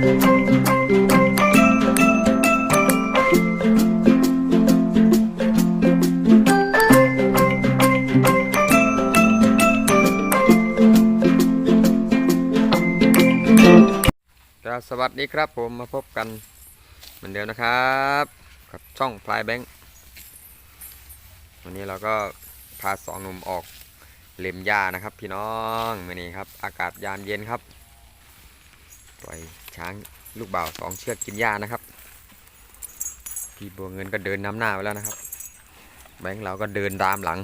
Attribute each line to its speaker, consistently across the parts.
Speaker 1: ครับสวัสดีครับผมมาพบกันเหมือนเดิมนะครับกับช่องพลายแบงค์วันนี้เราก็พาสองหนุ่มออกเล็มหญ้านะครับ พี่น้องมื่อนี้ครับ อากาศยามเย็นครับ ปล่อยช้างลูกบ่าวสองเชือกกินหญ้านะครับ พี่บัวเงินก็เดินนำหน้าไปแล้วนะครับ แบงค์เราก็เดินตามหลัง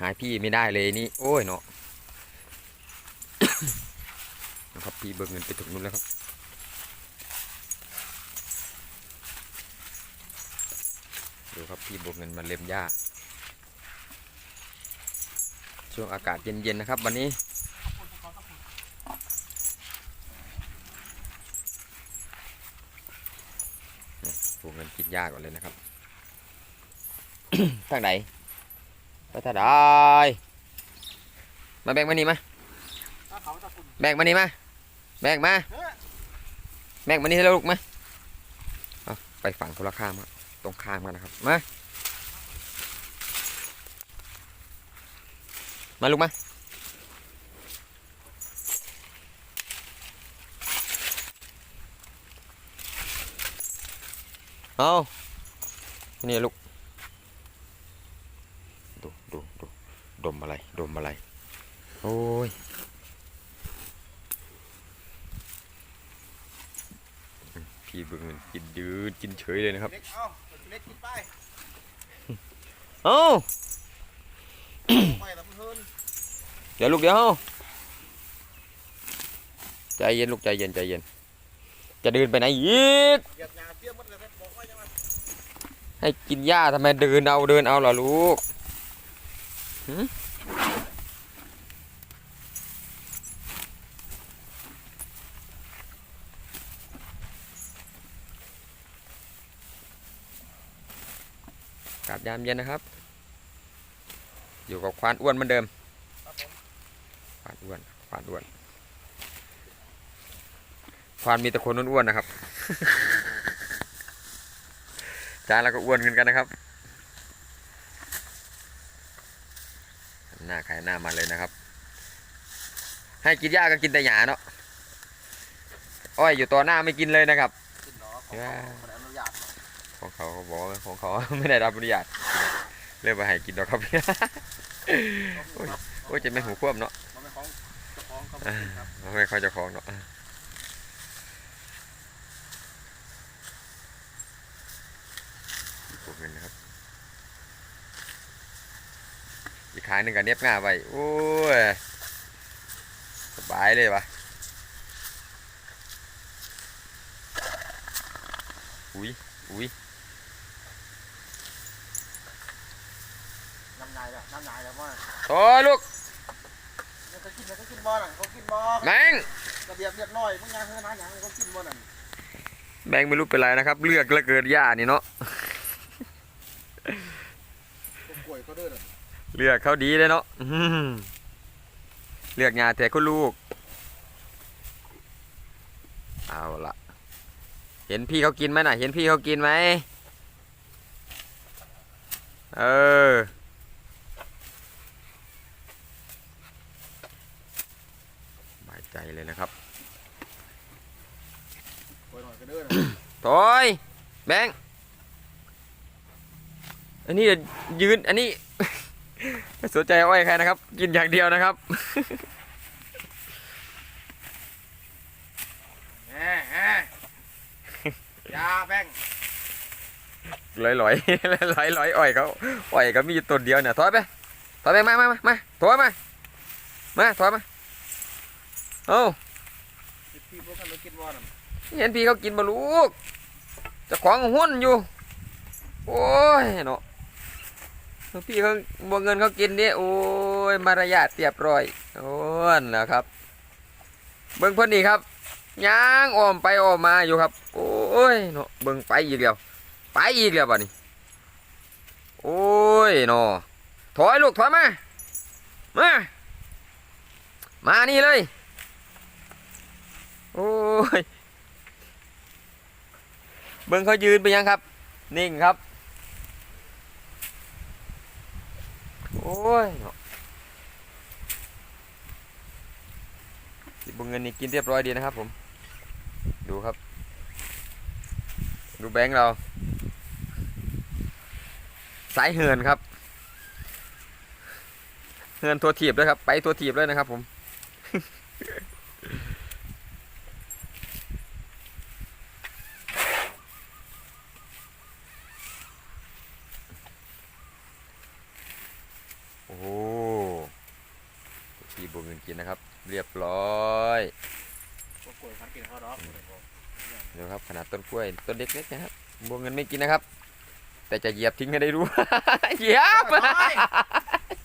Speaker 1: หายพี่ไม่ได้เลยนี่ โอ้ยเนาะนะครับพี่เบิกเงินไปถึงนู้นแล้วครับ ดูครับพี่บิกเงินมาเล็มหญ้าช่วงอากาศเย็นๆนะครับ วันนี้ นี่เงินกินหญ้าก่อนเลยนะครับ ทางไหนไปทางใดมาแบ่งมานี่มาแบกมานี่มาแบกมาแบกมานี่ให้เราลูกมาเอาไปฝั่งคนละข้างมาตรงข้างมานะครับมามาลูกมา เอานี่ลูก ดูดูดูดมอะไร ดมอะไร โอ้ยพี่เบิ่งมันกินดื้อกินเฉยเลยนะครับ
Speaker 2: เล็กเอาเล็กกินไป
Speaker 1: เอ้า
Speaker 2: ไปแล้วมันเฮิน
Speaker 1: เดี๋ยวลูกเดี๋ยวใจเย็นลูกใจเย็นใจเย็น จะเดินไปไหนอีก ให้กินหญ้าทำไมเดินเอาเดินเอาล่ะลูกหึกลับยามเย็นนะครับ อยู่กับควานอ้วนเหมือนเดิมควานอ้วนควานอ้วนควานมีแต่คนอ้วนๆนะครับ จานเราก็อ้วนขึ้นกันนะครับ หน้าขายหน้ามันเลยนะครับ ให้กินหญ้าก็กินแต่หญ้าเนาะอ้อยอยู่ต่อหน้าไม่กินเลยนะครับ
Speaker 2: กินเนาะของเขาคนอนุญาตเนาะ
Speaker 1: ของเขาเขาบอกว่าของเขาไม่ได้รับอนุญาตเรียกว่าให้กินดอกครับโอ้ยโอ้ยจะไม่หูควบเนาะ
Speaker 2: มันเป็นของเจ้าของเขาไม่กินครับ
Speaker 1: ไม่เขาเจะคลองเนาะพว กเงินนะครับ อีกขายหนึ่งกับเน็บง่าไว้โอ้ยสบายเลยวะอุ้ยอุ้ย
Speaker 2: น้ำนายแล้วน้ำนายแล้วว่า
Speaker 1: โอ้ยลูก
Speaker 2: เนี่ยเขากินเนี่ยเขากินบ่อน่ะเขากินบ่อ
Speaker 1: แมง
Speaker 2: ระเบียบเรียบร้อยมึงยังเฮือนะยังเขากินบ่อนั่น
Speaker 1: แมงไม่รู้เป็นไรนะครับ เลือกแล้วเกิดหญ้านี่เนาะ
Speaker 2: ตัวกล้วยก็เด้อน่ะ
Speaker 1: เลือกเขาดีเลยเนาะเลือกงานแต่คุณลูก เอาละเห็นพี่เขากินไหมน่ะ เห็นพี่เขากินไหม เออบายใจเลยนะครับโถอยแบงค์อันนี้ยืน อันนี้ ไม่สนใจอ้อยใครนะครับ กินอย่างเดียวนะครับ
Speaker 2: แหมแหมยาแป้ง
Speaker 1: ลอยลอยลอยลอยอ้อยเขาอ้อยก็มีต้นเดียวเนี่ยถอยไปถอยไปมามามามาถอยมามาถอยมาเอ้า
Speaker 2: พี่พวกกันเลยกินบ่อนั่น
Speaker 1: เห็นพี่เขากินบลูกเจะของหุ้นอยู่ โอ้ยเนาะ พี่เขาบวเงินเขากินนี่โอ้ยมารยาทเรียบร้อยโอ้นะครับ เบิ่งเพิ่นนี่ครับย่างอ้อมไปอ้อมมาอยู่ครับ โอ้ยเนาะเบิ่งไปอีกแล้วไปอีกแล้วบัดนี้โอ้ยเนาะถอยลูกถอยมามามานี่เลย โอ้ยเบิ่งเขายืนไปยังครับ นิ่งครับ อ้ยเนาะสิบงเงินนี่กินเรียบร้อยดีนะครับผม ดูครับ ดูแบงค์เรา สายเหินครับ เหินตัวถีบด้วยครับ ไปตัวถีบเลยนะครับผม โอ้โหพี่บวงเงิน กินนะครับ เรียบร้อย
Speaker 2: พวกกล้วยพันกินข้าวดอก
Speaker 1: เดี๋ยวครับขนาดต้นกล้วยต้นเล็กๆนะครับบวงเงินไม่กินนะครับ แต่จะเหยียบทิ้งให้ได้รู้เหยียบ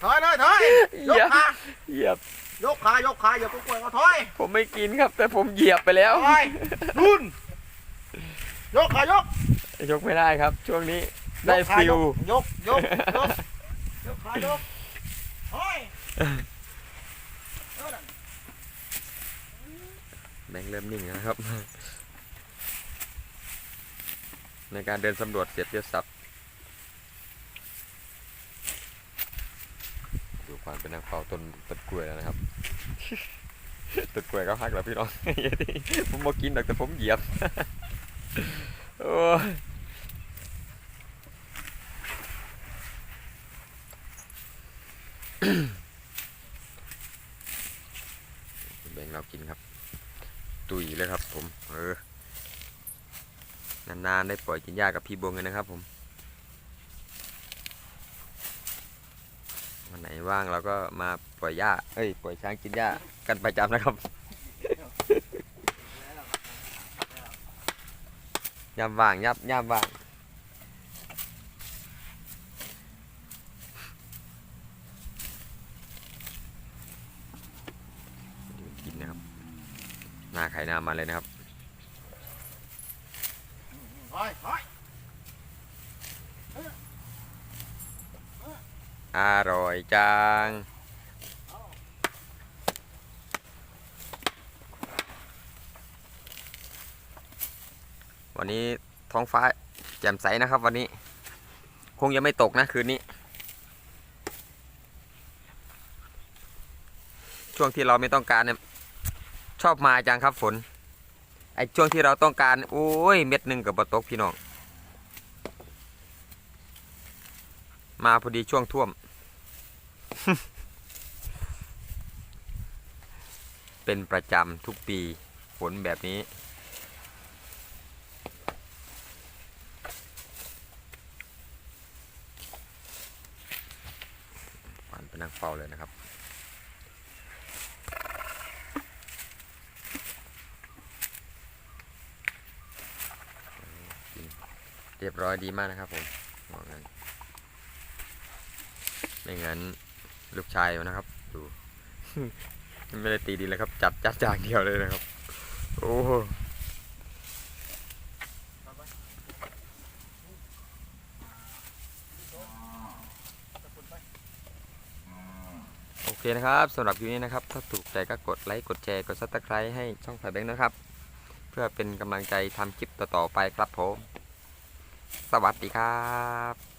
Speaker 2: ถอยเลยถอย
Speaker 1: เห
Speaker 2: ย
Speaker 1: ยี
Speaker 2: ก
Speaker 1: ยบ
Speaker 2: ขา
Speaker 1: เหยียบ
Speaker 2: ยกขายกขาอย่าพวกกล้วยมาถอย
Speaker 1: ผมไม่กินครับ แต่ผมเหยียบไปแล้ว
Speaker 2: ถอยนุ่นยกขายก
Speaker 1: ยกไม่ได้ครับ ช่วงนี้ได้
Speaker 2: ยกขา
Speaker 1: ฟิล
Speaker 2: ยกยกยกยกขายกถอยเออนั่น
Speaker 1: แบงค์เริ่มนิ่งนะครับ ในการเดินสำรวจเสียบเทียบสับดูความเป็นนางเฝ้าต้นต้นกล้วยแล้วนะครับต้นกล้วยก็ฮักแล้วพี่น้องผมบอกกินหรอกแต่ผมเหยียบโอ้แบ่งเรากินครับ ตุยเลยครับ ผมเออนานๆได้ปล่อยกินหญ้ากับพี่บงกันนะครับ ผมวันไหนว่างเราก็มาปล่อยหญ้าเอ้ยปล่อยช้างกินหญ้ากันประจำนะครับยามว่างยับยามว่างกินนะครับ หน้าไข่น้ำมาเลยนะครับ
Speaker 2: อ
Speaker 1: ร่อยจังวันนี้ท้องฟ้าแจ่มใสนะครับ วันนี้ คงยังไม่ตกนะคืนนี้ ช่วงที่เราไม่ต้องการเนี่ย ชอบมาจังครับฝน ไอ้ช่วงที่เราต้องการ โอ้ย เม็ดหนึ่งกับบตกพี่น้อง มาพอดีช่วงท่วม เป็นประจำทุกปีฝนแบบนี้ันไปนั่งเฝ้าเลยนะครับ เรียบร้อยดีมากนะครับผมบอกงั้นไม่งั้นลูกชายนะครับ ดู ไม่ได้ตีดีเลยครับ จัดจัดจากเดียวเลยนะครับ โอ้โหโอเคนะครับสำหรับคลิปนี้นะครับ ถ้าถูกใจก็กดไลค์กดแชร์กดซับสไครต์ให้ช่องไฟแบงค์นะครับ เพื่อเป็นกำลังใจทำคลิปต่อๆไปครับผม สวัสดีครับ